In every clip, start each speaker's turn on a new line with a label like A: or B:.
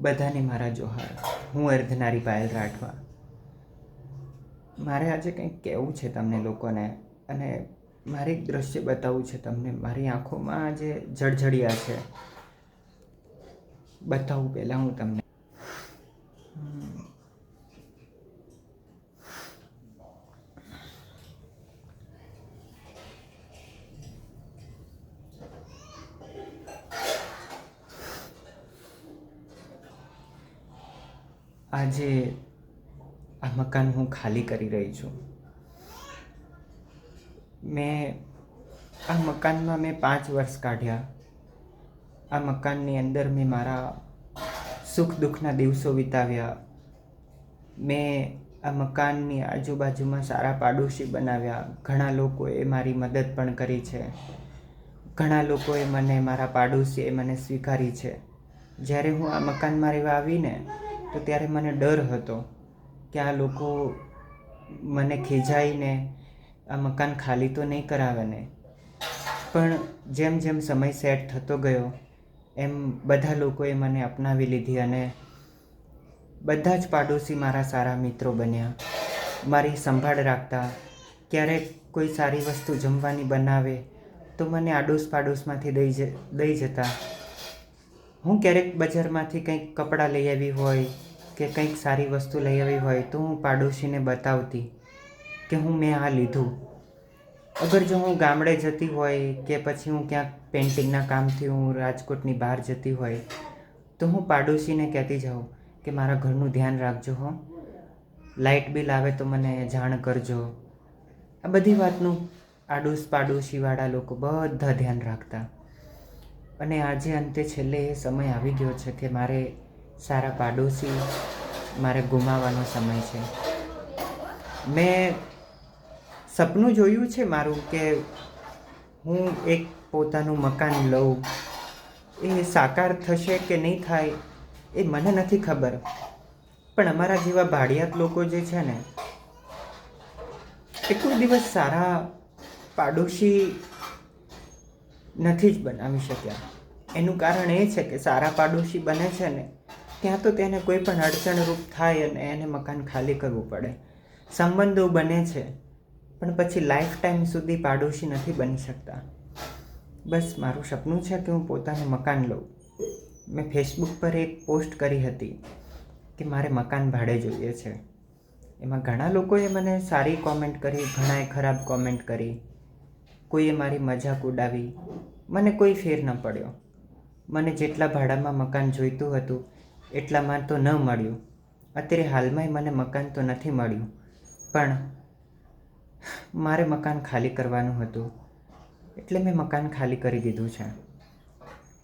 A: બધાને મારા જોહાર. હું અર્ધનારી પાયલ રાઠવા. મારે આજે કંઈક કહેવું છે તમને લોકોને અને મારે એક દ્રશ્ય બતાવવું છે તમને. મારી આંખોમાં આજે જળજળિયા છે. બતાવું પહેલાં હું તમને. આજે આ મકાન હું ખાલી કરી રહી છું. મેં આ મકાનમાં મેં પાંચ વર્ષ કાઢ્યા. આ મકાનની અંદર મેં મારા સુખ દુઃખના દિવસો વિતાવ્યા. મેં આ મકાનની આજુબાજુમાં સારા પાડોશી બનાવ્યા. ઘણા લોકોએ મારી મદદ પણ કરી છે. ઘણા લોકોએ મને મારા પાડોશીએ મને સ્વીકારી છે. જ્યારે હું આ મકાનમાં રહેવા આવીને તો ત્યારે મને ડર હતો કે આ લોકો મને ખીજાઈને આ મકાન ખાલી તો નહીં કરાવે ને પણ જેમ જેમ સમય સેટ થતો ગયો, એમ બધા લોકોએ મને અપનાવી લીધી અને બધા જ પાડોશી મારા સારા મિત્રો બન્યા. મારી સંભાળ રાખતા, ક્યારેક કોઈ સારી વસ્તુ જમવાની બનાવે તો મને આડોશ પાડોશમાંથી દઈ જ, દઈ જતા. હું ક્યારેક બજારમાંથી કંઈક કપડાં લઈ આવી હોય કે કંઈક સારી વસ્તુ લઈ આવી હોય તો હું પાડોશીને બતાવતી કે હું મેં આ લીધું. અગર જો હું ગામડે જતી હોય કે પછી હું ક્યાંક પેઇન્ટિંગના કામથી હું રાજકોટની બહાર જતી હોય તો હું પાડોશીને કહેતી જાઉં કે મારા ઘરનું ધ્યાન રાખજો હો. લાઇટ બિલ આવે તો મને જાણ કરજો. આ બધી વાતનું આડોશ પાડોશીવાળા લોકો બધા ધ્યાન રાખતા. અને આજે અંતે છેલ્લે એ સમય આવી ગયો છે કે મારે સારા પાડોશી મારે ગુમાવવાનો સમય છે. મેં સપનું જોયું છે મારું કે હું એક પોતાનું મકાન લઉં. એ સાકાર થશે કે નહીં થાય એ મને નથી ખબર. પણ અમારા જેવા ભાડિયાત લોકો જે છે ને, એ કોઈ દિવસ સારા પાડોશી નથી જ બનાવી શક્યા. એનું કારણ એ છે કે સારા પાડોશી બને છે ને, ત્યાં તો તેને કોઈ પણ અડચણરૂપ થાય અને એને મકાન ખાલી કરવું પડે. સંબંધો બને છે, પણ પછી લાઈફ ટાઈમ સુધી પાડોશી નથી બની શકતા. બસ મારું સપનું છે કે હું પોતાનું મકાન લઉં. મેં ફેસબુક પર એક પોસ્ટ કરી હતી કે મારે મકાન ભાડે જોઈએ છે. એમાં ઘણા લોકોએ મને સારી કોમેન્ટ કરી, ઘણાએ ખરાબ કોમેન્ટ કરી. કોઈએ મારી મજાક ઉડાવી. મને કોઈ ફેર ન પડ્યો. મને જેટલા ભાડામાં મકાન જોઈતું હતું એટલામાં તો ન મળ્યું. અત્યારે હાલમાંય મને મકાન તો નથી મળ્યું. પણ મારે મકાન ખાલી કરવાનું હતું. એટલે મેં મકાન ખાલી કરી દીધું છે.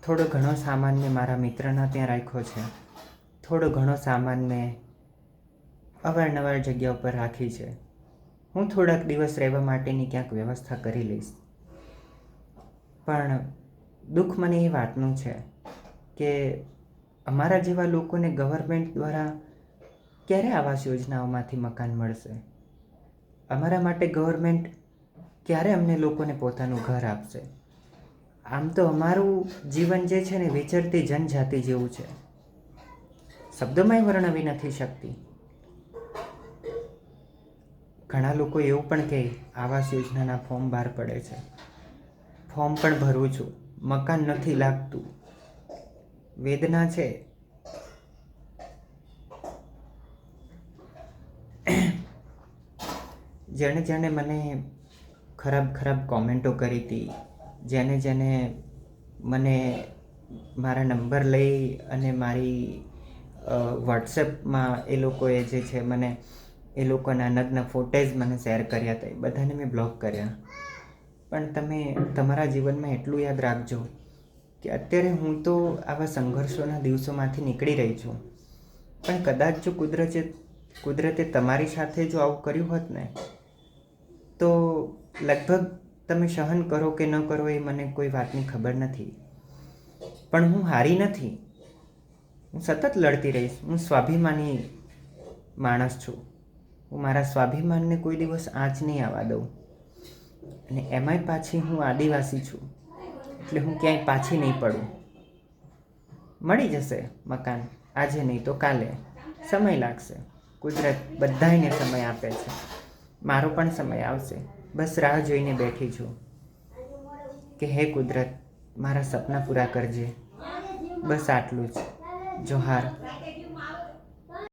A: થોડો ઘણો સામાન મેં મારા મિત્રના ત્યાં રાખ્યો છે. થોડો ઘણો સામાન મેં અવારનવાર જગ્યા ઉપર રાખી છે. હું થોડાક દિવસ રહેવા માટેની ક્યાંક વ્યવસ્થા કરી લઈશ. પણ દુઃખ મને એ વાતનું છે કે અમારા જેવા લોકોને ગવર્મેન્ટ દ્વારા ક્યારે આવાસ યોજનાઓમાંથી મકાન મળશે? અમારા માટે ગવર્મેન્ટ ક્યારે અમને લોકોને પોતાનું ઘર આપશે? આમ તો અમારું જીવન જે છે ને વિચરતી જનજાતિ જેવું છે. શબ્દોમાંય વર્ણવી નથી શકતી. ઘણા લોકો એવું પણ કહે, આવાસ યોજનાના ફોર્મ બહાર પડે છે. ફોર્મ પણ ભરું છું. મકાન નથી લાગતું. વેદના છે. જેણે જેણે મને ખરાબ ખરાબ કોમેન્ટો કરી હતી જેને જેને મને મારા નંબર લઈ અને મારી વોટ્સએપમાં એ લોકોએ જે છે, મને એ લોકોના નગ્ન ફોટેજ મને શેર કર્યા હતા. એ બધાને મેં બ્લોક કર્યા. પણ તમે તમારા જીવનમાં એટલું યાદ રાખજો કે અત્યારે હું તો આવા સંઘર્ષોના દિવસોમાંથી નીકળી રહી છું. પણ કદાચ જો કુદરતે કુદરતે તમારી સાથે જો આવું કર્યું હોત ને, તો લગભગ તમે સહન કરો કે ન કરો એ મને કોઈ વાતની ખબર નથી. પણ હું હારી નથી. હું સતત લડતી રહીશ. હું સ્વાભિમાની માણસ છું. હું મારા સ્વાભિમાનને કોઈ દિવસ આંચ નહીં આવવા દઉં. અને એમાંય પાછી હું આદિવાસી છું. એટલે હું ક્યાંય પાછી નહીં પડું. મળી જશે મકાન. આજે નહીં તો કાલે. સમય લાગશે. કુદરત બધાયને સમય આપે છે. મારો પણ સમય આવશે. બસ રાહ જોઈને બેઠી છું. કે હે કુદરત, મારા સપના પૂરા કરજે. બસ આટલું જ. જોહાર.